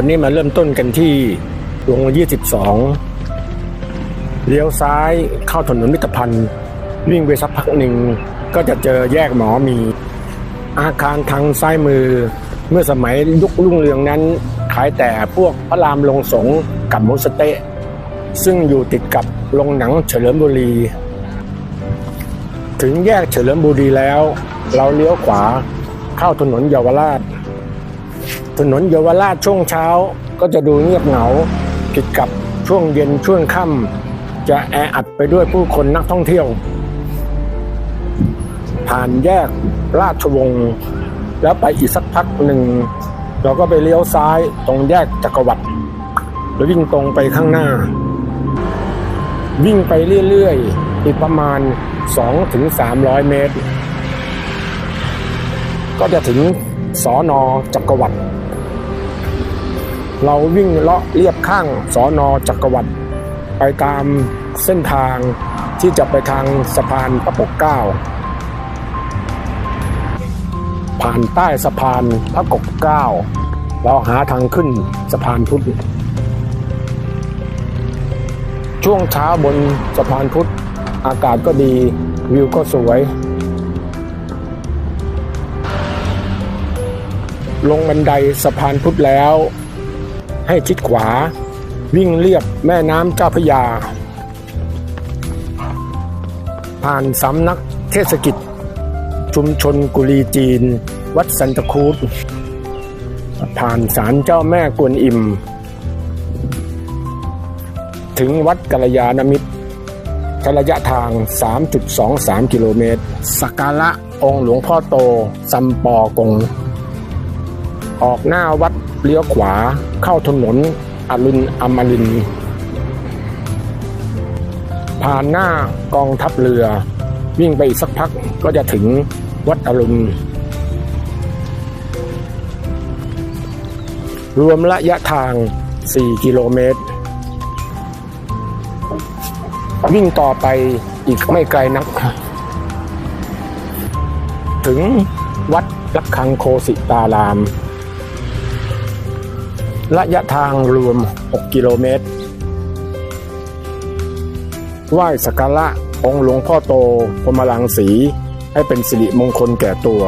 วันนี้มาเริ่มต้นกันที่วง22เลี้ยวซ้ายเข้าถนนมิตรพันธ์วิ่งไปสักพักหนึ่งก็จะเจอแยกหมอมี อาคารทางซ้ายมือ เมื่อสมัยยุครุ่งเรืองนั้น ขายแต่พวกพระรามลงสงกับมุสเตะซึ่งอยู่ติดกับโรงหนังเฉลิมบุรี ถึงแยกเฉลิมบุรีแล้ว เราเลี้ยวขวาเข้าถนนเยาวราช ถนนเยาวราชช่วงเช้าก็จะดูเงียบเหงา ผิดกับช่วงเย็นช่วงค่ำจะแออัดไปด้วยผู้คนนักท่องเที่ยว ผ่านแยกราชวงศ์แล้วไปอีกสักพักหนึ่ง เราก็ไปเลี้ยวซ้ายตรงแยกจักรวรรดิแล้ววิ่งตรงไปข้างหน้า วิ่งไปเรื่อยๆ อีกประมาณ 2-300 เมตร ก็จะถึงสอนอจักรวรรดิ เราวิ่งเลาะเรียบข้างสอนอจักรวรรดิไปตามเส้นทางที่จะไปทางสะพานพระปกเก้า ผ่านใต้สะพานพระกเก้า เราหาทางขึ้นสะพานพุทธ ช่วงเช้าบนสะพานพุทธ อากาศก็ดีวิวก็สวย ลงบันไดสะพานพุทธแล้ว ให้ชิดขวา วิ่งเรียบแม่น้ำเจ้าพระยา ผ่านสำนักเทศกิจ ชุมชนกุลีจีน วัดสันตะคูดผ่านศาลเจ้าแม่กวนอิม ถึงวัดกัลยาณมิตรระยะทาง 3.23 กิโลเมตร สักการะองค์หลวงพ่อโตซัมปอกง ออกหน้าวัด เลี้ยวขวาเข้าถนนอรุณอมรินผ่านหน้ากองทัพเรือ วิ่งไปอีกสักพักก็จะถึงวัดอรุณ รวมระยะทาง 4 กิโลเมตร วิ่งต่อไปอีกไม่ไกลนัก ถึงวัดระฆังโคสิตาราม ระยะทางรวม 6 กิโลเมตร ไหว้สักการะองค์หลวงพ่อโตพรมลังสี ให้เป็นสิริมงคลแก่ตัว